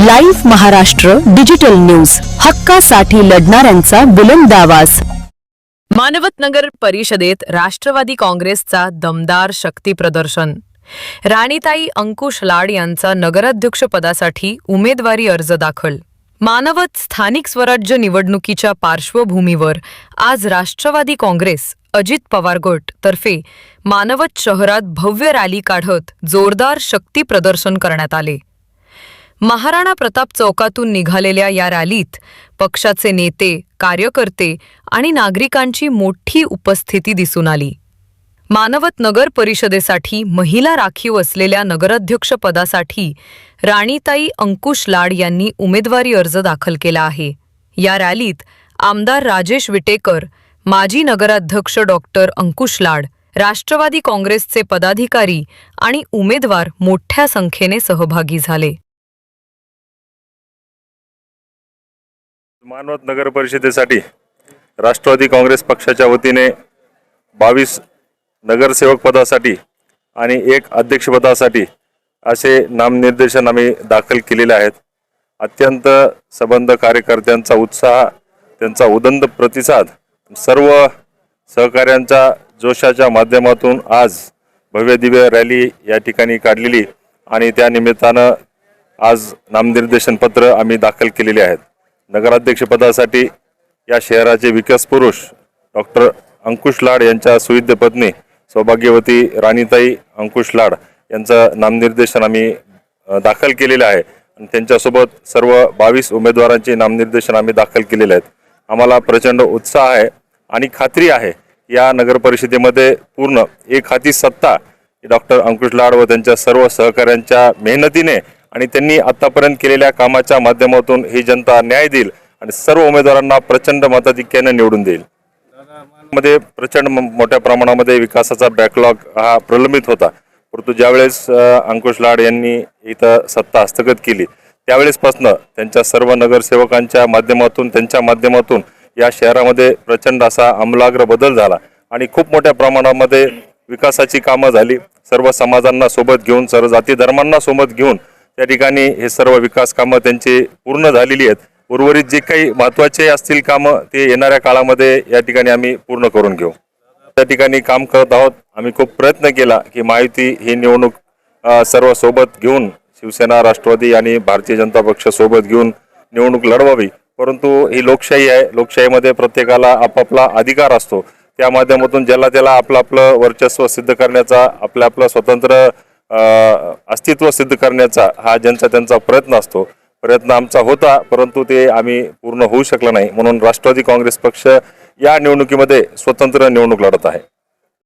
Live Maharashtra digital news. हक्कासाठी लढणाऱ्यांचा बुलंद आवाज. मानवत नगर परिषदेत राष्ट्रवादी काँग्रेसचा दमदार शक्ती प्रदर्शन. राणीताई अंकुश लाड यांचा नगराध्यक्षपदासाठी उमेदवारी अर्ज दाखल. मानवत स्थानिक स्वराज्य निवडणुकीच्या पार्श्वभूमीवर आज राष्ट्रवादी काँग्रेस अजित पवार गट तर्फे मानवत शहरात भव्य रॅली काढत जोरदार शक्ती प्रदर्शन करण्यात आले. महाराणा प्रताप चौकातून निघालेल्या या रॅलीत पक्षाचे नेते कार्यकर्ते आणि नागरिकांची मोठी उपस्थिती दिसून आली. मानवत नगर परिषदेसाठी महिला राखीव असलेल्या नगराध्यक्षपदासाठी राणीताई अंकुश लाड यांनी उमेदवारी अर्ज दाखल केला आहे. या रॅलीत आमदार राजेश विटेकर माजी नगराध्यक्ष डॉक्टर अंकुश लाड राष्ट्रवादी काँग्रेसचे पदाधिकारी आणि उमेदवार मोठ्या संख्येने सहभागी झाले. मानवत नगर परिषदेसाठी राष्ट्रवादी काँग्रेस पक्षाच्या वतीने बावीस नगरसेवक पदासाठी आणि एक अध्यक्षपदासाठी असे नामनिर्देशन आम्ही दाखल केलेले आहेत. अत्यंत सबंध कार्यकर्त्यांचा उत्साह त्यांचा उदंड प्रतिसाद सर्व सहकाऱ्यांच्या जोशाच्या माध्यमातून आज भव्य दिव्य रॅली या ठिकाणी काढलेली आणि त्या निमित्तानं आज नामनिर्देशन पत्र आम्ही दाखल केलेले आहेत. नगराध्यक्षपदासाठी या शहराचे विकास पुरुष डॉक्टर अंकुश लाड यांच्या सुविध्य पत्नी सौभाग्यवती राणीताई अंकुश लाड यांचं नामनिर्देशन आम्ही दाखल केलेलं आहे. आणि त्यांच्यासोबत सर्व बावीस उमेदवारांचे नामनिर्देशन आम्ही दाखल केलेले आहेत. आम्हाला प्रचंड उत्साह आहे आणि खात्री आहे या नगर परिषदेमध्ये पूर्ण एक हाती सत्ता डॉक्टर अंकुश लाड व त्यांच्या सर्व सहकाऱ्यांच्या मेहनतीने आणि त्यांनी आतापर्यंत केलेल्या कामाच्या माध्यमातून ही जनता न्याय देईल आणि सर्व उमेदवारांना प्रचंड मताधिक्याने निवडून देईल. मध्ये प्रचंड मोठ्या प्रमाणामध्ये विकासाचा बॅकलॉग हा प्रलंबित होता. परंतु ज्यावेळेस अंकुश लाड यांनी इथं सत्ता हस्तगत केली त्यावेळेसपासनं त्यांच्या सर्व नगरसेवकांच्या माध्यमातून त्यांच्या माध्यमातून या शहरामध्ये प्रचंड असा आमलाग्र बदल झाला आणि खूप मोठ्या प्रमाणामध्ये विकासाची कामं झाली. सर्व समाजांना सोबत घेऊन सर्व जाती धर्मांना सोबत घेऊन त्या ठिकाणी हे सर्व विकास कामं त्यांची पूर्ण झालेली आहेत. उर्वरित जे काही महत्त्वाचे असतील कामं ते येणाऱ्या काळामध्ये या ठिकाणी आम्ही पूर्ण करून घेऊ. त्या ठिकाणी काम करत आहोत. आम्ही खूप प्रयत्न केला की माहिती ही निवडणूक सर्व सोबत घेऊन शिवसेना राष्ट्रवादी आणि भारतीय जनता पक्ष सोबत घेऊन निवडणूक लढवावी. परंतु ही लोकशाही आहे. लोकशाहीमध्ये प्रत्येकाला आपापला अधिकार असतो. त्या माध्यमातून ज्याला त्याला आपलं आपलं वर्चस्व सिद्ध करण्याचा आपलं आपलं स्वतंत्र अस्तित्व सिद्ध करण्याचा हा ज्यांचा त्यांचा प्रयत्न असतो प्रयत्न आमचा होता परंतु ते आम्ही पूर्ण होऊ शकला नाही. म्हणून राष्ट्रवादी काँग्रेस पक्ष या निवडणुकीमध्ये स्वतंत्र निवडणूक लढत आहे.